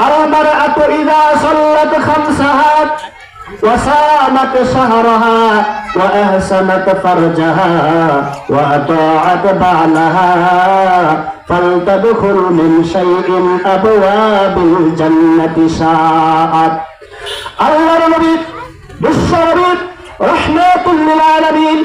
المرأة إذا صلت خمسها وصامت شهرها وأحسنت فرجها وأطاعت بعلها فلتدخل من شيء أبواب الجنة شاءت الله نبي بالشرب رحمة للعالمين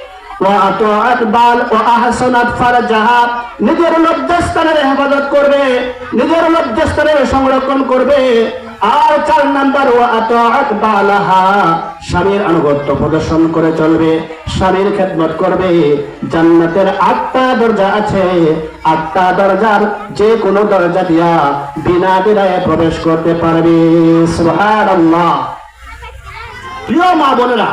নিজের লজ্জাস্থানের হেফাজত করবে, নিজের লজ্জাস্থানের সংরক্ষণ করবে। আর চার নাম্বার ও আত বালাহা স্বামীর আনুগত্য প্রদর্শন করে চলবে, স্বামীর খেদমত করবে। জান্নাতের আটটা দরজা আছে, আটটা দরজার যে কোনো দরজা দিয়া বিনা বিনায় প্রবেশ করতে পারবে। সুহার প্রিয় মা বোনেরা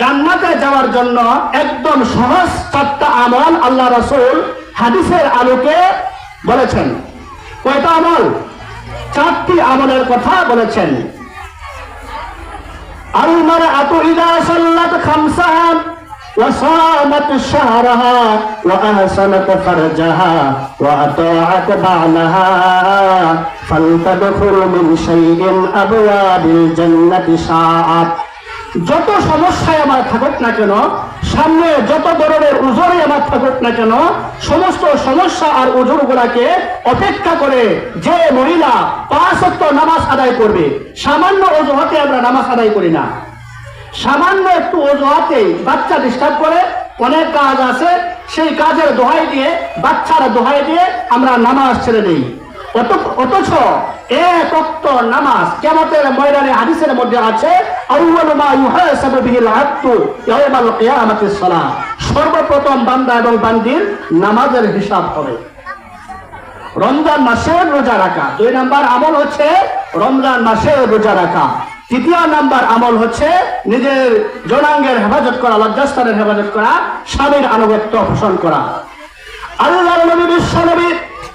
জান্নাতে যাওয়ার জন্য একদম সহজ চারটা আমল আল্লাহ রাসূল হাদিসের আলোকে বলেছেন কয়টা আমল চারটি আমলের কথা বলেছেন আলমার আতু ইদা সাল্লাত খামসাহা وصامت شهرها وأحسنت فرجها وأطاعت بعلها فلتدخل من شيء أبواب الجنة شاءت যত সমস্যায় আমার থাকুক না কেন, সামনে যত ধরনের উজরে আমার থাকুক না কেন, সমস্ত সমস্যা আর উজর গুলাকে অপেক্ষা করে যে মহিলা পাঁচ অক্ট নামাজ আদায় করবে, সামান্য অজুহাতে আমরা নামাজ আদায় করি না। সামান্য একটু অজুহাতে বাচ্চা ডিস্টার্ব করে, অনেক কাজ আছে, সেই কাজের দোহাই দিয়ে, বাচ্চারা দোহাই দিয়ে আমরা নামাজ ছেড়ে দিই। অথচ এক নামাজ কেমতের ময়দানে, হাদিসের মধ্যে আছে সর্বপ্রথম বান্দা এবং বান্দির নামাজের হিসাব হবে। রমজান মাসের রোজা রাখা। দুই নাম্বার আমল হচ্ছে রমজান মাসের রোজা রাখা। তৃতীয় নাম্বার আমল হচ্ছে নিজের জনাঙ্গের হেফাজত করা, লজ্জাস্থানের হেফাজত করা, স্বামীর আনুগত্য পোষণ করা। আল্লাহ নবী বিশ্ব নবী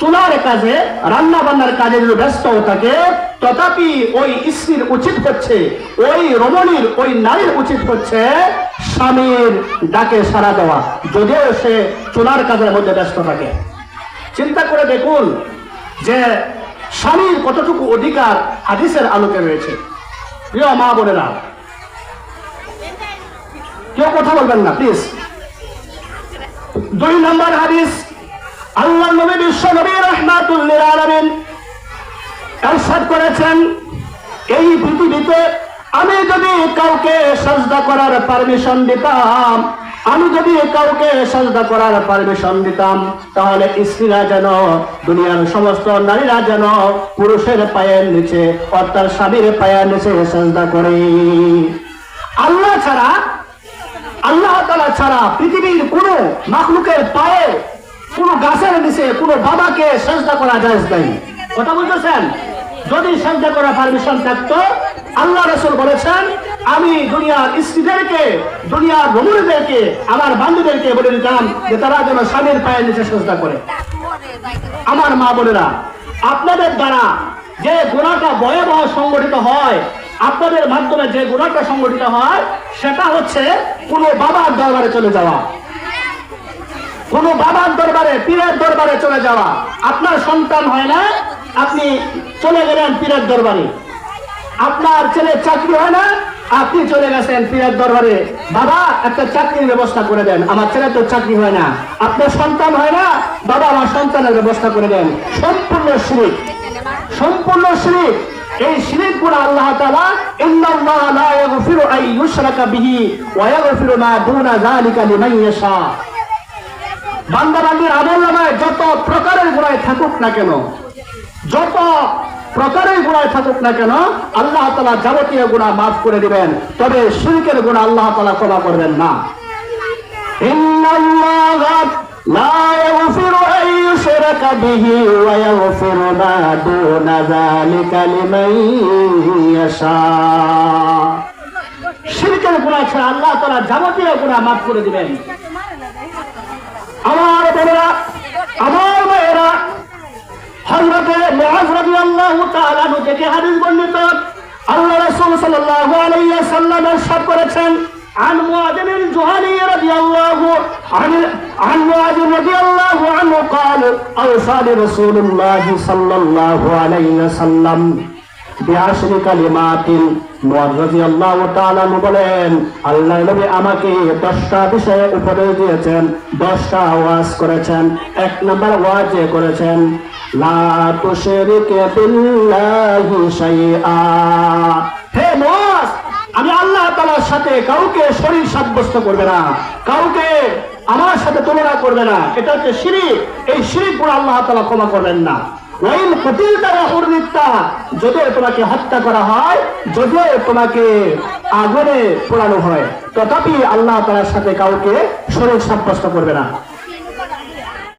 চুলার কাজে রান্না বান্নার কাজে যদি ব্যস্ত থাকে, তথাপি ওই স্ত্রীর উচিত হচ্ছে, ওই রমণীর, ওই নারীর উচিত হচ্ছে স্বামীর ডাকে সাড়া দেওয়া, যদিও সে চুলার কাজের মধ্যে ব্যস্ত থাকে। চিন্তা করে দেখুন যে স্বামীর কতটুকু অধিকার হাদিসের আলোকে রয়েছে। প্রিয় মা বোনেরা, কেউ কথা বলবেন না প্লিজ দুই নম্বর হাদিস আল্লাহ নবী বিশ্ব নবী রহমাতুল্লিল আলামিন এরশাদ করেছেন, এই পৃথিবীতে আমি যদি কাউকে সাজদা করার পারমিশন দিতাম, আমি যদি কাউকে সাজদা করার পারমিশন দিতাম, তাহলে স্ত্রীরা যেন, দুনিয়ার সমস্ত নারীরা যেন পুরুষের পায়ের নিচে অর্থাৎ স্বামীর পায়ের নিচে সাজদা করে। আল্লাহ ছাড়া, আল্লাহ তালা ছাড়া পৃথিবীর কোন মাখলুকের পায়ে কোন গাছের নিচে কোন বাবাকে সেজদা করা যায় নাই। কথা বুঝতেছেন যদি সেজদা করা পারমিশন থাকতো, আল্লাহ রসুল বলেছেন, আমি দুনিয়ার স্ত্রীদেরকে, দুনিয়ার রমণীদেরকে, আমার বান্ধবীদেরকে বলে দিতাম যে তারা যেন স্বামীর পায়ের নিচে সেজদা করে। আমার মা বোনেরা, আপনাদের দ্বারা যে গুণাটা ভয়াবহ সংগঠিত হয়, আপনাদের মাধ্যমে যে গোড়াটা সংগঠিত হয়, সেটা হচ্ছে কোনো বাবার দরবারে চলে যাওয়া। কোনো বাবার দরবারে, পীরের দরবারে চলে যাওয়া। আপনার সন্তান হয় না, আপনি চলে গেলেন পীরের দরবারে। আপনার ছেলে চাকরি হয় না, আপনি চলে গেছেন পীরের দরবারে। বাবা, একটা চাকরির ব্যবস্থা করে দেন। আমার ছেলে তো চাকরি হয় না। আপনার সন্তান হয় না, বাবা আমার সন্তানের ব্যবস্থা করে দেন। সম্পূর্ণ শিরিক। সম্পূর্ণ শিরিক। এই শিরিকগুলো আল্লাহ তাআলা ইন্নাল্লাহ লা ইয়াগফিরু আন ইউশরাকা বিহি ওয়া ইয়াগফিরু মা দুনা বান্দাবান্দির আমল নামায় যত প্রকারের ঘোড়ায় থাকুক না কেন, যত প্রকারের গুণায় থাকুক না কেন, আল্লাহ তালা যাবতীয় গুণা মাফ করে দিবেন, তবে শুরুকের গুণা আল্লাহ তালা ক্ষমা করবেন না। শিরকের গুণা ছাড়া আল্লাহ তালা যাবতীয় গুণা মাফ করে দিবেন। আমার বোনেরা আমার মেয়েরা হযরতে মুআজ রাদিয়াল্লাহু তাআলা আনহু থেকে হাদিস বর্ণিত আল্লাহ রাসূল সাল্লাল্লাহু আলাইহি ওয়াসাল্লাম ارشاد করেছেন عن معاذ الجهني رضي الله عن عن معاذ رضي الله عنه قال أوصاني رسول الله صلى الله عليه وسلم বিআশরি কালিমাতিন। তাআলা বলেন, আল্লাহ নবী আমাকে 10টা বিষয়ে দিয়েছেন 10টা ওয়াজ করেছেন, এক নাম্বার ওয়াজে করেছেন আমি আল্লাহ সাথে কাউকে শরীর সাব্যস্ত করবে না, কাউকে আমার সাথে তুলনা করবে না এটা হচ্ছে শিরিক, এই শিরিকগুলো আল্লাহ তাআলা ক্ষমা করবেন না। ওয়াইন কুটিল তারা হুরনিত্তা যদিও তোমাকে হত্যা করা হয়, যদিও তোমাকে আগুনে পোড়ানো হয়, তথাপি আল্লাহ তালার সাথে কাউকে শরীর সাব্যস্ত করবে না।